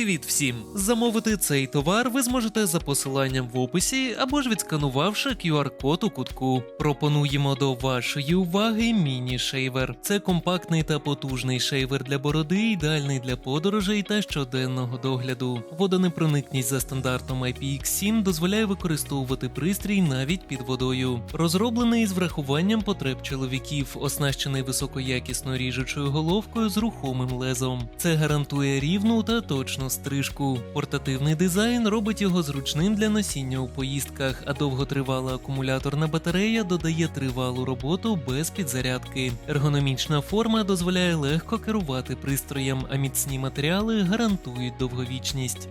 Привіт всім! Замовити цей товар ви зможете за посиланням в описі або ж відсканувавши QR-код у кутку. Пропонуємо до вашої уваги міні-шейвер. Це компактний та потужний шейвер для бороди, ідеальний для подорожей та щоденного догляду. Водонепроникність за стандартом IPX7 дозволяє використовувати пристрій навіть під водою. Розроблений з врахуванням потреб чоловіків, оснащений високоякісною ріжучою головкою з рухомим лезом. Це гарантує рівну та точну стрижку. Портативний дизайн робить його зручним для носіння у поїздках, а довготривала акумуляторна батарея додає тривалу роботу без підзарядки. Ергономічна форма дозволяє легко керувати пристроєм, а міцні матеріали гарантують довговічність.